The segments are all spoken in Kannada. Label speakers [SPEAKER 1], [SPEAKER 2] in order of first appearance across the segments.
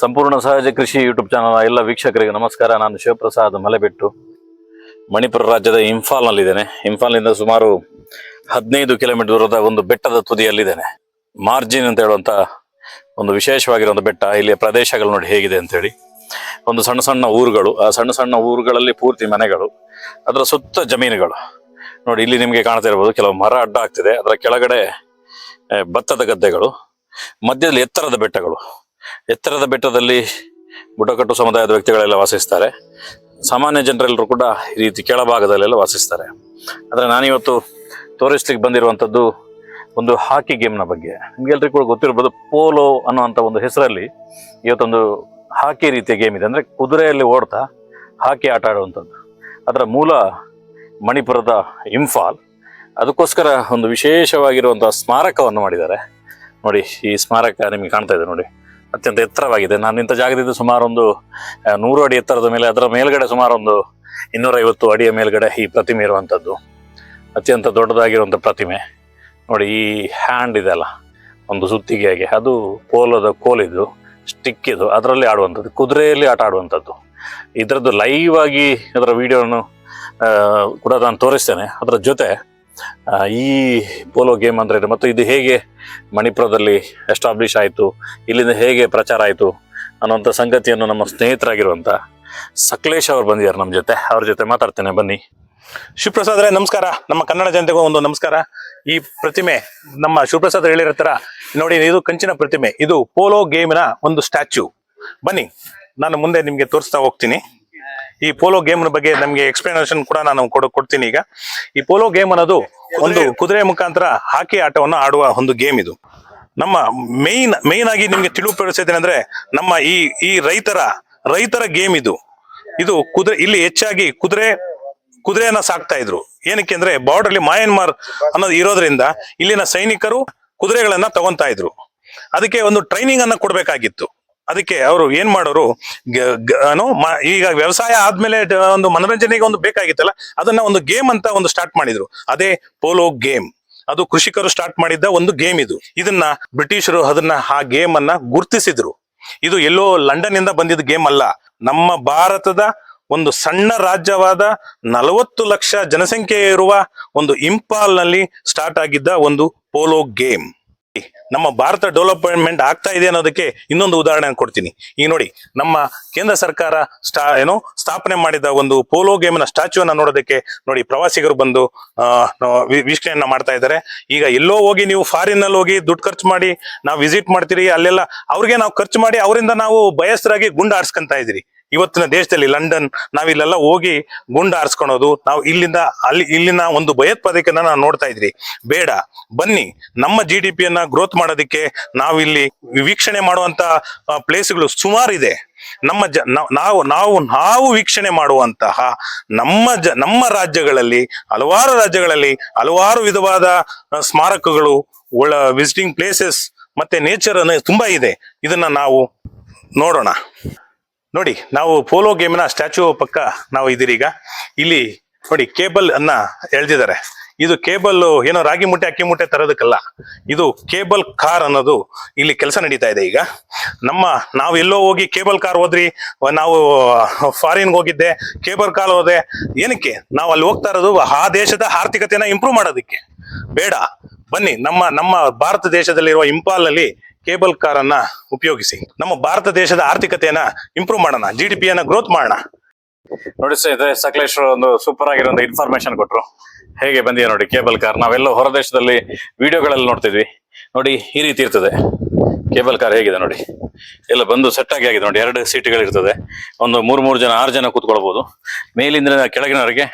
[SPEAKER 1] ಸಂಪೂರ್ಣ ಸಹಜ ಕೃಷಿ ಯೂಟ್ಯೂಬ್ ಚಾನಲ್ ಎಲ್ಲ ವೀಕ್ಷಕರಿಗೆ ನಮಸ್ಕಾರ. ನಾನು ಶಿವಪ್ರಸಾದ್ ಮಲೆಬೆಟ್ಟು. ಮಣಿಪುರ ರಾಜ್ಯದ ಇಂಫಾಲ್ನಲ್ಲಿದ್ದೇನೆ. ಇಂಫಾಲ್ನಿಂದ ಸುಮಾರು ಹದಿನೈದು ಕಿಲೋಮೀಟರ್ ದೂರದ ಒಂದು ಬೆಟ್ಟದ ತುದಿಯಲ್ಲಿದ್ದೇನೆ. ಮಾರ್ಜಿನ್ ಅಂತ ಹೇಳುವಂಥ ಒಂದು ವಿಶೇಷವಾಗಿರುವಂತ ಬೆಟ್ಟ. ಇಲ್ಲಿಯ ಪ್ರದೇಶಗಳು ನೋಡಿ ಹೇಗಿದೆ ಅಂತೇಳಿ. ಒಂದು ಸಣ್ಣ ಸಣ್ಣ ಊರುಗಳು. ಆ ಸಣ್ಣ ಸಣ್ಣ ಊರುಗಳಲ್ಲಿ ಪೂರ್ತಿ ಮನೆಗಳು. ಅದರ ಸುತ್ತ ಜಮೀನುಗಳು. ನೋಡಿ, ಇಲ್ಲಿ ನಿಮಗೆ ಕಾಣ್ತಾ ಇರ್ಬೋದು ಕೆಲವು ಮರ ಅಡ್ಡ ಆಗ್ತಿದೆ. ಅದರ ಕೆಳಗಡೆ ಭತ್ತದ ಗದ್ದೆಗಳು. ಮಧ್ಯದಲ್ಲಿ ಎತ್ತರದ ಬೆಟ್ಟಗಳು. ಎತ್ತರದ ಬೆಟ್ಟದಲ್ಲಿ ಬುಡಕಟ್ಟು ಸಮುದಾಯದ ವ್ಯಕ್ತಿಗಳೆಲ್ಲ ವಾಸಿಸ್ತಾರೆ. ಸಾಮಾನ್ಯ ಜನರೆಲ್ಲರೂ ಕೂಡ ಈ ರೀತಿ ಕೆಳಭಾಗದಲ್ಲೆಲ್ಲ ವಾಸಿಸ್ತಾರೆ. ಆದರೆ ನಾನಿವತ್ತು ತೋರಿಸ್ಲಿಕ್ಕೆ ಬಂದಿರುವಂಥದ್ದು ಒಂದು ಹಾಕಿ ಗೇಮ್ನ ಬಗ್ಗೆ. ನಿಮಗೆಲ್ಲರಿಗೂ ಕೂಡ ಗೊತ್ತಿರ್ಬೋದು ಪೋಲೋ ಅನ್ನುವಂಥ ಒಂದು ಹೆಸರಲ್ಲಿ ಇವತ್ತೊಂದು ಹಾಕಿ ರೀತಿಯ ಗೇಮ್ ಇದೆ. ಅಂದರೆ ಕುದುರೆಯಲ್ಲಿ ಓಡ್ತಾ ಹಾಕಿ ಆಟ ಆಡುವಂಥದ್ದು. ಅದರ ಮೂಲ ಮಣಿಪುರದ ಇಂಫಾಲ್ ಅದಕ್ಕೋಸ್ಕರ ಒಂದು ವಿಶೇಷವಾಗಿರುವಂಥ ಸ್ಮಾರಕವನ್ನು ಮಾಡಿದ್ದಾರೆ. ನೋಡಿ, ಈ ಸ್ಮಾರಕ ನಿಮಗೆ ಕಾಣ್ತಾ ಇದೆ ನೋಡಿ. ಅತ್ಯಂತ ಎತ್ತರವಾಗಿದೆ. ನಾನು ನಿಂತ ಜಾಗದಿಂದ ಸುಮಾರು ಒಂದು ನೂರು ಅಡಿ ಎತ್ತರದ ಮೇಲೆ, ಅದರ ಮೇಲ್ಗಡೆ ಸುಮಾರು ಒಂದು ಇನ್ನೂರೈವತ್ತು ಅಡಿಯ ಮೇಲ್ಗಡೆ ಈ ಪ್ರತಿಮೆ ಇರುವಂಥದ್ದು ಅತ್ಯಂತ ದೊಡ್ಡದಾಗಿರುವಂಥ ಪ್ರತಿಮೆ. ನೋಡಿ, ಈ ಹ್ಯಾಂಡ್ ಇದೆಲ್ಲ ಒಂದು ಸುತ್ತಿಗೆಗೆ. ಅದು ಪೋಲದ ಕೋಲಿದು ಸ್ಟಿಕ್ ಇದು. ಅದರಲ್ಲಿ ಆಡುವಂಥದ್ದು, ಕುದುರೆಯಲ್ಲಿ ಆಟ ಆಡುವಂಥದ್ದು. ಇದರದ್ದು ಲೈವ್ ಆಗಿ ಅದರ ವಿಡಿಯೋನು ಕೂಡ ನಾನು ತೋರಿಸ್ತೇನೆ. ಅದರ ಜೊತೆ ಈ ಪೋಲೋ ಗೇಮ್ ಅಂದರೆ ಮತ್ತು ಇದು ಹೇಗೆ ಮಣಿಪುರದಲ್ಲಿ ಎಸ್ಟಾಬ್ಲಿಷ್ ಆಯಿತು, ಇಲ್ಲಿಂದ ಹೇಗೆ ಪ್ರಚಾರ ಆಯಿತು ಅನ್ನೋಂಥ ಸಂಗತಿಯನ್ನು ನಮ್ಮ ಸ್ನೇಹಿತರಾಗಿರುವಂಥ ಸಕಲೇಶ್ ಅವರು ಬಂದಿದ್ದಾರೆ ನಮ್ಮ ಜೊತೆ. ಅವ್ರ ಜೊತೆ ಮಾತಾಡ್ತೇನೆ, ಬನ್ನಿ.
[SPEAKER 2] ಶಿವಪ್ರಸಾದ್ ಅವರೇ, ನಮಸ್ಕಾರ. ನಮ್ಮ ಕನ್ನಡ ಜನತೆಗೂ ಒಂದು ನಮಸ್ಕಾರ. ಈ ಪ್ರತಿಮೆ, ನಮ್ಮ ಶಿವಪ್ರಸಾದ್ ಹೇಳಿರೋ ತರ ನೋಡಿ, ಇದು ಕಂಚಿನ ಪ್ರತಿಮೆ. ಇದು ಪೋಲೋ ಗೇಮಿನ ಒಂದು ಸ್ಟ್ಯಾಚ್ಯೂ ಬನ್ನಿ, ನಾನು ಮುಂದೆ ನಿಮಗೆ ತೋರಿಸ್ತಾ ಹೋಗ್ತೀನಿ. ಈ ಪೋಲೋ ಗೇಮ್ ಬಗ್ಗೆ ನಮಗೆ ಎಕ್ಸ್ಪ್ಲನೇಷನ್ ಕೂಡ ನಾನು ಕೊಡ ಕೊಡ್ತೀನಿ ಈಗ. ಈ ಪೋಲೋ ಗೇಮ್ ಅನ್ನೋದು ಒಂದು ಕುದುರೆ ಮುಖಾಂತರ ಹಾಕಿ ಆಟವನ್ನು ಆಡುವ ಒಂದು ಗೇಮ್ ಇದು. ನಮ್ಮ ಮೇನ್ ಮೇನ್ ಆಗಿ ನಿಮ್ಗೆ ತಿಳಿಪಡಿಸಿದ್ದೇನೆ ಅಂದ್ರೆ ನಮ್ಮ ಈ ಈ ರೈತರ ರೈತರ ಗೇಮ್ ಇದು. ಇದು ಕುದುರೆ, ಇಲ್ಲಿ ಹೆಚ್ಚಾಗಿ ಕುದುರೆ, ಕುದುರೆಯನ್ನ ಸಾಕ್ತಾ ಇದ್ರು. ಏನಕ್ಕೆ ಅಂದ್ರೆ ಬಾರ್ಡರ್ ಅಲ್ಲಿ ಮಯನ್ಮಾರ್ ಅನ್ನೋದು ಇರೋದ್ರಿಂದ ಇಲ್ಲಿನ ಸೈನಿಕರು ಕುದುರೆಗಳನ್ನ ತಗೊಂತಾ ಇದ್ರು. ಅದಕ್ಕೆ ಒಂದು ಟ್ರೈನಿಂಗ್ ಅನ್ನ ಕೊಡ್ಬೇಕಾಗಿತ್ತು. ಅದಕ್ಕೆ ಅವರು ಏನ್ ಮಾಡೋರು ಈಗ ವ್ಯವಸಾಯ ಆದ್ಮೇಲೆ ಒಂದು ಮನೋರಂಜನೆಗೆ ಒಂದು ಬೇಕಾಗಿತ್ತಲ್ಲ, ಅದನ್ನ ಒಂದು ಗೇಮ್ ಅಂತ ಒಂದು ಸ್ಟಾರ್ಟ್ ಮಾಡಿದ್ರು. ಅದೇ ಪೋಲೋ ಗೇಮ್. ಅದು ಕೃಷಿಕರು ಸ್ಟಾರ್ಟ್ ಮಾಡಿದ್ದ ಒಂದು ಗೇಮ್ ಇದು. ಇದನ್ನ ಬ್ರಿಟಿಷರು ಅದನ್ನ ಆ ಗೇಮ್ ಅನ್ನ ಗುರ್ತಿಸಿದ್ರು. ಇದು ಎಲ್ಲೋ ಲಂಡನ್ ಇಂದ ಬಂದಿದ್ದ ಗೇಮ್ ಅಲ್ಲ. ನಮ್ಮ ಭಾರತದ ಒಂದು ಸಣ್ಣ ರಾಜ್ಯವಾದ ನಲವತ್ತು ಲಕ್ಷ ಜನಸಂಖ್ಯೆ ಇರುವ ಒಂದು ಇಂಪಾಲ್ನಲ್ಲಿ ಸ್ಟಾರ್ಟ್ ಆಗಿದ್ದ ಒಂದು ಪೋಲೋ ಗೇಮ್. ನಮ್ಮ ಭಾರತ ಡೆವಲಪ್ಮೆಂಟ್ ಆಗ್ತಾ ಇದೆ ಅನ್ನೋದಕ್ಕೆ ಇನ್ನೊಂದು ಉದಾಹರಣೆ ಕೊಡ್ತೀನಿ. ಈಗ ನೋಡಿ, ನಮ್ಮ ಕೇಂದ್ರ ಸರ್ಕಾರ ಸ್ಟಾ, ಏನು, ಸ್ಥಾಪನೆ ಮಾಡಿದ ಒಂದು ಪೋಲೋ ಗೇಮ್ನ ಸ್ಟ್ಯಾಚ್ಯೂನ ನೋಡೋದಕ್ಕೆ ನೋಡಿ, ಪ್ರವಾಸಿಗರು ಬಂದು ವೀಕ್ಷಣೆಯನ್ನ ಮಾಡ್ತಾ ಇದ್ದಾರೆ. ಈಗ ಎಲ್ಲೋ ಹೋಗಿ ನೀವು ಫಾರಿನ್ ಅಲ್ಲಿ ಹೋಗಿ ದುಡ್ಡು ಖರ್ಚು ಮಾಡಿ, ನಾವು ವಿಸಿಟ್ ಮಾಡ್ತೀರಿ, ಅಲ್ಲೆಲ್ಲ ಅವ್ರಿಗೆ ನಾವು ಖರ್ಚು ಮಾಡಿ, ಅವರಿಂದ ನಾವು ಬಯಸ್ರಾಗಿ ಗುಂಡು ಆಡ್ಸ್ಕೊಂತ ಇದ್ದೀರಿ. ಇವತ್ತಿನ ದೇಶದಲ್ಲಿ ಲಂಡನ್, ನಾವಿಲ್ಲೆಲ್ಲ ಹೋಗಿ ಗುಂಡ ಆರಿಸ್ಕೊಳೋದು ನಾವು ಇಲ್ಲಿಂದ ಅಲ್ಲಿ, ಇಲ್ಲಿನ ಒಂದು ಭಯೋತ್ಪಾದಕನ ನಾವು ನೋಡ್ತಾ ಇದ್ರಿ. ಬೇಡ. ಬನ್ನಿ. ನಮ್ಮ ಜಿ ಡಿ ಪಿಯನ್ನ ಗ್ರೋತ್ ಮಾಡೋದಕ್ಕೆ ನಾವಿಲ್ಲಿ ವೀಕ್ಷಣೆ ಮಾಡುವಂತ ಪ್ಲೇಸ್ಗಳು ಸುಮಾರು ಇದೆ ನಮ್ಮ ಜ ನಾವು ನಾವು ನಾವು ವೀಕ್ಷಣೆ ಮಾಡುವಂತಹ ನಮ್ಮ ಜ, ನಮ್ಮ ರಾಜ್ಯಗಳಲ್ಲಿ, ಹಲವಾರು ರಾಜ್ಯಗಳಲ್ಲಿ, ಹಲವಾರು ವಿಧವಾದ ಸ್ಮಾರಕಗಳು, ಒಳ ವಿಸಿಟಿಂಗ್ ಪ್ಲೇಸಸ್ ಮತ್ತೆ ನೇಚರ್ ತುಂಬಾ ಇದೆ. ಇದನ್ನ ನಾವು ನೋಡೋಣ. ನೋಡಿ, ನಾವು ಪೋಲೋ ಗೇಮ್ನ ಸ್ಟ್ಯಾಚು ಪಕ್ಕ ನಾವು ಇದೀರೀಗ ಇಲ್ಲಿ ನೋಡಿ ಕೇಬಲ್ ಅನ್ನ ಎಳ್ದಿದ್ದಾರೆ. ಇದು ಕೇಬಲ್ ಏನೋ ರಾಗಿ ಮುಟ್ಟೆ ಅಕ್ಕಿ ಮುಟ್ಟೆ ತರೋದಕ್ಕಲ್ಲ. ಇದು ಕೇಬಲ್ ಕಾರ್ ಅನ್ನೋದು ಇಲ್ಲಿ ಕೆಲಸ ನಡೀತಾ ಇದೆ ಈಗ. ನಮ್ಮ ನಾವು ಎಲ್ಲೋ ಹೋಗಿ ಕೇಬಲ್ ಕಾರ್ ಹೋದ್ರಿ, ನಾವು ಫಾರಿನ್ಗೆ ಹೋಗಿದ್ದೆ ಕೇಬಲ್ ಕಾರ್ ಹೋದೆ. ಏನಕ್ಕೆ? ನಾವು ಅಲ್ಲಿ ಹೋಗ್ತಾ ಇರೋದು ಆ ದೇಶದ ಆರ್ಥಿಕತೆನ ಇಂಪ್ರೂವ್ ಮಾಡೋದಕ್ಕೆ. ಬೇಡ. ಬನ್ನಿ, ನಮ್ಮ ನಮ್ಮ ಭಾರತ ದೇಶದಲ್ಲಿರುವ ಇಂಪಾಲ್ನಲ್ಲಿ ಕೇಬಲ್ ಕಾರ್ ಉಪಯೋಗಿಸಿ. ನಮ್ಮ ಭಾರತ ದೇಶದ ಆರ್ಥಿಕತೆಯನ್ನ ಇಂಪ್ರೂವ್ ಮಾಡೋಣ ಜಿ ಡಿ ಪಿಯನ್ನ ಗ್ರೋತ್ ಮಾಡೋಣ.
[SPEAKER 1] ನೋಡಿ ಸರ್ ಸಕಲೇಶ್ವರ ಒಂದು ಸೂಪರ್ ಆಗಿರೋ ಒಂದು ಇನ್ಫಾರ್ಮೇಶನ್ ಕೊಟ್ಟರು ಹೇಗೆ ಬಂದಿದೆ ನೋಡಿ ಕೇಬಲ್ ಕಾರ್? ನಾವೆಲ್ಲ ಹೊರದೇಶದಲ್ಲಿ ವಿಡಿಯೋಗಳಲ್ಲಿ ನೋಡ್ತಿದ್ವಿ. ನೋಡಿ ಈ ರೀತಿ ಇರ್ತದೆ. ಕೇಬಲ್ ಕಾರ್ ಹೇಗಿದೆ ನೋಡಿ? ಎಲ್ಲ ಬಂದು ಸೆಟ್ ಆಗಿ ಆಗಿದೆ ನೋಡಿ. ಎರಡು ಸೀಟ್ಗಳಿರ್ತದೆ ಒಂದು ಮೂರು ಮೂರು ಜನ, ಆರು ಜನ ಕೂತ್ಕೊಳ್ಬಹುದು ಮೇಲಿಂದ ಕೆಳಗಿನವರೆಗೆ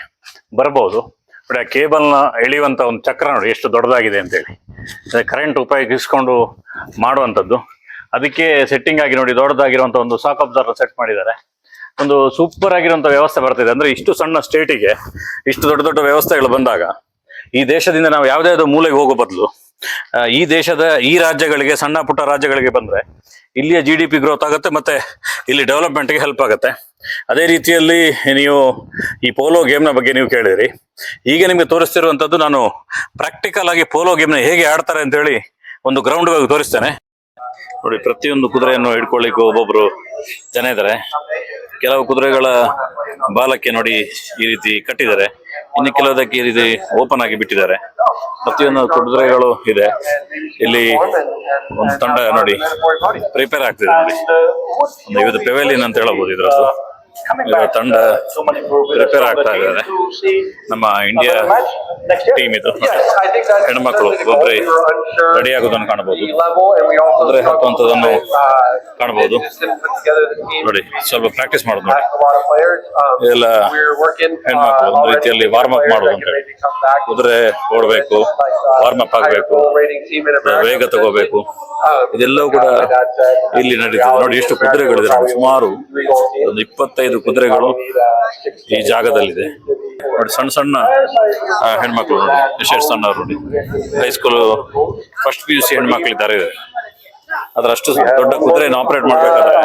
[SPEAKER 1] ಬರಬಹುದು ಆ ಕೇಬಲ್ನ ಎಳೆಯುವಂಥ ಒಂದು ಚಕ್ರ ನೋಡಿ, ಎಷ್ಟು ದೊಡ್ಡದಾಗಿದೆ ಅಂತೇಳಿ ಕರೆಂಟ್ ಉಪಯೋಗಿಸ್ಕೊಂಡು ಮಾಡುವಂಥದ್ದು. ಅದಕ್ಕೆ ಸೆಟ್ಟಿಂಗ್ ಆಗಿ ನೋಡಿ, ದೊಡ್ಡದಾಗಿರುವಂತ ಒಂದು ಸಾಕ್ ಅಬ್ಸರ್ ಸೆಟ್ ಮಾಡಿದ್ದಾರೆ. ಒಂದು ಸೂಪರ್ ಆಗಿರುವಂಥ ವ್ಯವಸ್ಥೆ ಬರ್ತಿದೆ. ಅಂದ್ರೆ ಇಷ್ಟು ಸಣ್ಣ ಸ್ಟೇಟಿಗೆ ಇಷ್ಟು ದೊಡ್ಡ ದೊಡ್ಡ ವ್ಯವಸ್ಥೆಗಳು ಬಂದಾಗ, ಈ ದೇಶದಿಂದ ನಾವು ಯಾವುದೇ ಮೂಲೆಗೆ ಹೋಗೋ ಬದಲು ಈ ದೇಶದ ಈ ರಾಜ್ಯಗಳಿಗೆ, ಸಣ್ಣ ಪುಟ್ಟ ರಾಜ್ಯಗಳಿಗೆ ಬಂದ್ರೆ, ಇಲ್ಲಿಯ ಜಿ ಡಿ ಪಿ ಗ್ರೋತ್ ಆಗುತ್ತೆ, ಮತ್ತೆ ಇಲ್ಲಿ ಡೆವಲಪ್ಮೆಂಟ್ಗೆ ಹೆಲ್ಪ್ ಆಗುತ್ತೆ. ಅದೇ ರೀತಿಯಲ್ಲಿ ನೀವು ಈ ಪೋಲೋ ಗೇಮ್ನ ಬಗ್ಗೆ ನೀವು ಕೇಳಿದ್ರಿ. ಈಗ ನಿಮ್ಗೆ ತೋರಿಸ್ತಿರುವಂತದ್ದು ನಾನು ಪ್ರಾಕ್ಟಿಕಲ್ ಆಗಿ ಪೋಲೋ ಗೇಮ್ನ ಹೇಗೆ ಆಡ್ತಾರೆ ಅಂತ ಹೇಳಿ ಒಂದು ಗ್ರೌಂಡ್ ಬಗ್ಗೆ ತೋರಿಸ್ತೇನೆ. ನೋಡಿ, ಪ್ರತಿಯೊಂದು ಕುದುರೆಯನ್ನು ಹಿಡ್ಕೊಳ್ಳಿಕ್ಕೆ ಒಬ್ಬೊಬ್ರು ಜನ ಇದ್ದಾರೆ. ಕೆಲವು ಕುದುರೆಗಳ ಬಾಲಕ್ಕೆ ನೋಡಿ ಈ ರೀತಿ ಕಟ್ಟಿದ್ದಾರೆ. ಇನ್ನು ಕೆಲವುದಕ್ಕೆ ಈ ರೀತಿ ಓಪನ್ ಆಗಿ ಬಿಟ್ಟಿದ್ದಾರೆ. ಪ್ರತಿಯೊಂದು ಕುದುರೆಗಳು ಇದೆ. ಇಲ್ಲಿ ಒಂದು ತಂಡ ನೋಡಿ ಪ್ರಿಪೇರ್ ಆಗ್ತಿದೆ ನೋಡಿ. ಇದು ಅಂತ ಹೇಳಬಹುದು ಇದರದ್ದು. ಇದರ ತಂಡ ಪ್ರಿಪೇರ್ ಆಗ್ತಾ ಇದ್ದಾರೆ. ನಮ್ಮ ಇಂಡಿಯಾ ಟೀಮ್ ಇದು. ಹೆಣ್ಮಕ್ಳು ಒಬ್ಬರೇ ರೆಡಿ ಆಗೋದನ್ನು ಕಾಣಬಹುದು. ಕುದುರೆ ಹತ್ತುವಂಥದ್ದನ್ನು ಕಾಣಬಹುದು. ನೋಡಿ ಸ್ವಲ್ಪ ಪ್ರಾಕ್ಟೀಸ್ ಮಾಡೋದು ಎಲ್ಲ ಇದೆಲ್ಲ ಹೆಣ್ಮಕ್ಳು ಒಂದು ರೀತಿಯಲ್ಲಿ ವಾರ್ಮ್ ಅಪ್ ಮಾಡೋದು ಅಂತ ಹೇಳಿ ಕುದುರೆ ಓಡಬೇಕು ವಾರ್ಮ್ ಅಪ್ ಆಗಬೇಕು. ವೇಗ ತಗೋಬೇಕು. ಇದೆಲ್ಲವೂ ಕೂಡ ಇಲ್ಲಿ ನಡೀತದೆ. ನೋಡಿ ಎಷ್ಟು ಕುದುರೆಗಳಿದೆ ಸುಮಾರು ಒಂದು ಇಪ್ಪತ್ತೈದು ಕುದುರೆಗಳು ಈ ಜಾಗದಲ್ಲಿದೆ. ನೋಡಿ, ಸಣ್ಣ ಸಣ್ಣ ಹೆಣ್ಮಕ್ಳು ನೋಡಿ ಎಷ್ಟು ಸಣ್ಣವರು ನೋಡಿ high school first P U C ಹೆಣ್ಮಕ್ಳಿದ್ದಾರೆ. ಇದ್ದಾರೆ ಅದರಷ್ಟು ದೊಡ್ಡ ಕುದುರೆನ ಆಪರೇಟ್ ಮಾಡ್ಬೇಕಾದ್ರೆ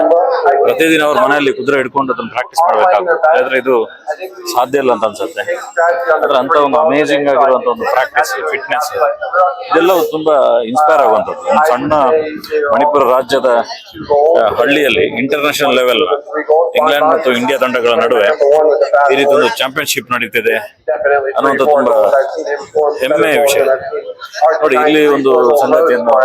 [SPEAKER 1] ಪ್ರತಿದಿನ ಅವ್ರ ಮನೆಯಲ್ಲಿ ಕುದುರೆ ಹಿಡ್ಕೊಂಡು ಅದನ್ನ ಪ್ರಾಕ್ಟೀಸ್ ಮಾಡ್ಬೇಕಾಗುತ್ತೆ. ಆದ್ರೆ ಇದು ಸಾಧ್ಯ ಇಲ್ಲ ಅಂತ ಅನ್ಸುತ್ತೆ. ಆದ್ರೆ ಅಂತ ಒಂದು ಅಮೇಜಿಂಗ್ ಆಗಿರುವಂತ ಒಂದು ಪ್ರಾಕ್ಟೀಸ್ ಫಿಟ್ನೆಸ್ ಇದೆಲ್ಲವೂ ತುಂಬಾ ಇನ್ಸ್ಪೈರ್ ಆಗುವಂಥದ್ದು. ಒಂದು ಸಣ್ಣ ಮಣಿಪುರ ರಾಜ್ಯದ ಹಳ್ಳಿಯಲ್ಲಿ ಇಂಟರ್ನ್ಯಾಷನಲ್ ಲೆವೆಲ್ ಇಂಗ್ಲೆಂಡ್ ಮತ್ತು ಇಂಡಿಯಾ ತಂಡಗಳ ನಡುವೆ ಈ ರೀತಿ ಒಂದು ಚಾಂಪಿಯನ್ಶಿಪ್ ನಡೀತಿದೆ ಅನ್ನುವಂಥ ತುಂಬಾ ಹೆಮ್ಮೆಯ ವಿಷಯ. ನೋಡಿ, ಇಲ್ಲಿ ಒಂದು ಸಂಗತಿಯನ್ನು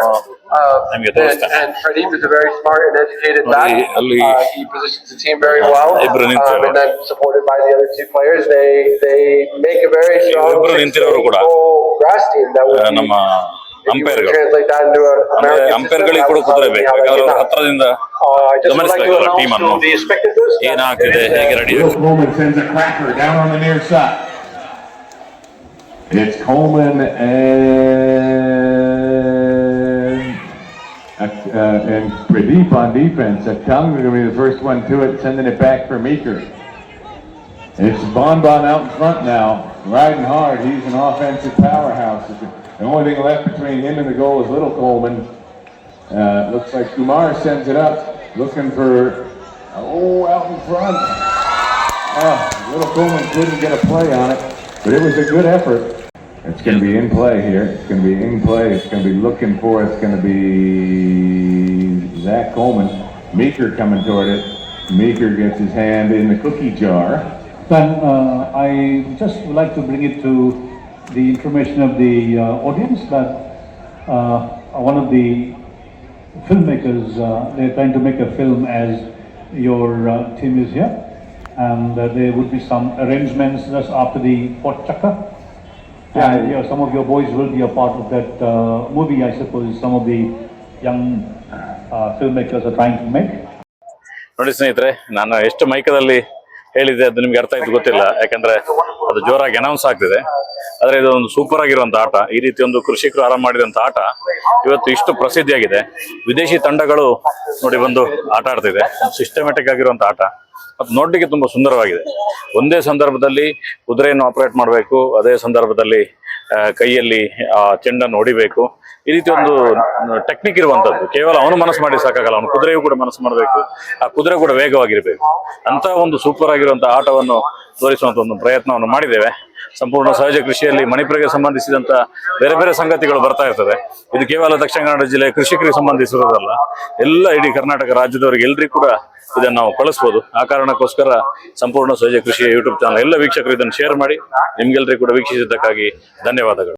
[SPEAKER 1] ನಿಮಗೆ ತೋರಿಸ್ತೇನೆ
[SPEAKER 3] And Pradeep is a very smart and educated back.
[SPEAKER 1] ಅಲ್ಲಿ- ಅಲ್ಲಿ-
[SPEAKER 3] Uh, he positions the team very well.
[SPEAKER 1] ಇಬ್ರು
[SPEAKER 3] Um,
[SPEAKER 1] ನಿಂತಿದ್ದಾರೆ.
[SPEAKER 3] and then supported by the other two players, they they make a very strong
[SPEAKER 1] ಇಬ್ರು ನಿಂತಿರೋರು ಕೂಡ,
[SPEAKER 3] full grass team that would
[SPEAKER 1] ಆ,
[SPEAKER 3] be.
[SPEAKER 1] ನಮ್ಮ
[SPEAKER 3] if you were to
[SPEAKER 1] ಅಂಪೈರ್ಗಳು
[SPEAKER 3] Translate that into an
[SPEAKER 1] ಅಂದ್ರೆ
[SPEAKER 3] American
[SPEAKER 1] ಅಂಪೈರ್ಗಳಿಗೆ
[SPEAKER 3] system,
[SPEAKER 1] ಕೂಡ
[SPEAKER 3] that
[SPEAKER 1] ಕುದುರೆ
[SPEAKER 3] would
[SPEAKER 1] ಬೇಕು
[SPEAKER 3] be how they
[SPEAKER 1] ಯಾಕಂದ್ರೆ
[SPEAKER 3] get
[SPEAKER 1] ಅವ್ರ
[SPEAKER 3] that.
[SPEAKER 1] ಹತ್ರದಿಂದ
[SPEAKER 3] Uh, I just would like to
[SPEAKER 1] ಗಮನಿಸ್ಬೇಕಲ್ಲ team
[SPEAKER 3] announce
[SPEAKER 1] ಅನ್ನು
[SPEAKER 3] to the spectators. that
[SPEAKER 1] ಏನಾಗ್ತಿದೆ
[SPEAKER 3] it is, uh,
[SPEAKER 1] ಹೇಗೆ ready
[SPEAKER 4] Will Coleman sends a cracker down on the near side. It's Coleman and uh, and Pradeep on defense. Is going to be the first one to it, sending it back for Meeker. It's Bon Bon out in front now, riding hard. He's an offensive powerhouse. The only thing left between him and the goal is Little Coleman. Uh, looks like Kumar sends it up, looking for, oh, out in front. Oh, Little Coleman couldn't get a play on it, but it was a good effort. It's gonna be in play here. It's gonna be in play. It's gonna be looking for, it's gonna be Zach Coleman. Meeker coming toward it. Meeker gets his hand in the cookie jar.
[SPEAKER 5] Then uh, I just would like to bring it to the information of the uh, audience that uh, one of the filmmakers, uh, they're trying to make a film as your uh, team is here. And uh, there would be some arrangements just after the Port Chaka. And yeah, some of your boys will be a part of that uh, movie, I suppose, some of the young uh, filmmakers are trying to make.
[SPEAKER 1] ನೋಡಿ ಸ್ನೇಹಿತರೆ ನಾನು ಎಷ್ಟು ಮೈಕದಲ್ಲಿ ಹೇಳಿದೆ ಅದು ನಿಮ್ಗೆ ಅರ್ಥ ಆಯ್ತು ಗೊತ್ತಿಲ್ಲ. ಯಾಕಂದ್ರೆ ಅದು ಜೋರಾಗಿ ಅನೌನ್ಸ್ ಆಗ್ತಿದೆ. ಆದ್ರೆ ಇದು ಒಂದು ಸೂಪರ್ ಆಗಿರುವಂಥ ಆಟ. ಈ ರೀತಿ ಒಂದು ಕೃಷಿಕರು ಆರಂಭ ಮಾಡಿದಂಥ ಆಟ ಇವತ್ತು ಇಷ್ಟು ಪ್ರಸಿದ್ಧಿಯಾಗಿದೆ. ವಿದೇಶಿ ತಂಡಗಳು ನೋಡಿ ಬಂದು ಆಟ ಆಡ್ತಿದೆ. ಸಿಸ್ಟಮ್ಯಾಟಿಕ್ ಆಗಿರುವಂಥ ಆಟ. ಅದು ನೋಡ್ಲಿಕ್ಕೆ ತುಂಬಾ ಸುಂದರವಾಗಿದೆ. ಒಂದೇ ಸಂದರ್ಭದಲ್ಲಿ ಕುದುರೆಯನ್ನು ಆಪರೇಟ್ ಮಾಡಬೇಕು, ಅದೇ ಸಂದರ್ಭದಲ್ಲಿ ಕೈಯಲ್ಲಿ, ಆ, ಚೆಂಡನ್ನು ಹೊಡಿಬೇಕು. ಈ ರೀತಿ ಒಂದು ಟೆಕ್ನಿಕ್ ಇರುವಂಥದ್ದು ಕೇವಲ ಅವನು ಮನಸ್ಸು ಮಾಡಿ ಸಾಕಾಗಲ್ಲ, ಅವನು ಕುದುರೆಯು ಕೂಡ ಮನಸ್ಸು ಮಾಡಬೇಕು, ಆ ಕುದುರೆ ಕೂಡ ವೇಗವಾಗಿರಬೇಕು. ಅಂತ ಒಂದು ಸೂಪರ್ ಆಗಿರುವಂತಹ ಆಟವನ್ನು ತೋರಿಸುವಂತ ಒಂದು ಪ್ರಯತ್ನವನ್ನು ಮಾಡಿದ್ದೇವೆ. ಸಂಪೂರ್ಣ ಸಹಜ ಕೃಷಿಯಲ್ಲಿ ಮಣಿಪುರಿಗೆ ಸಂಬಂಧಿಸಿದಂತ ಬೇರೆ ಬೇರೆ ಸಂಗತಿಗಳು ಬರ್ತಾ ಇರ್ತದೆ. ಇದು ಕೇವಲ ದಕ್ಷಿಣ ಕನ್ನಡ ಜಿಲ್ಲೆ ಕೃಷಿಕರಿಗೆ ಸಂಬಂಧಿಸಿರೋದಲ್ಲ ಎಲ್ಲ ಇಡೀ ಕರ್ನಾಟಕ ರಾಜ್ಯದವರಿಗೆ ಎಲ್ರಿಗೂ ಕೂಡ ಇದನ್ನು ನಾವು ಕಳಿಸ್ಬೋದು. ಆ ಕಾರಣಕ್ಕೋಸ್ಕರ ಸಂಪೂರ್ಣ ಸಹಜ ಕೃಷಿ ಯೂಟ್ಯೂಬ್ ಚಾನಲ್, ಎಲ್ಲ ವೀಕ್ಷಕರು ಇದನ್ನು ಶೇರ್ ಮಾಡಿ, ನಿಮ್ಗೆಲ್ರಿಗೂ ಕೂಡ ವೀಕ್ಷಿಸಿದ್ದಕ್ಕಾಗಿ ಧನ್ಯವಾದಗಳು.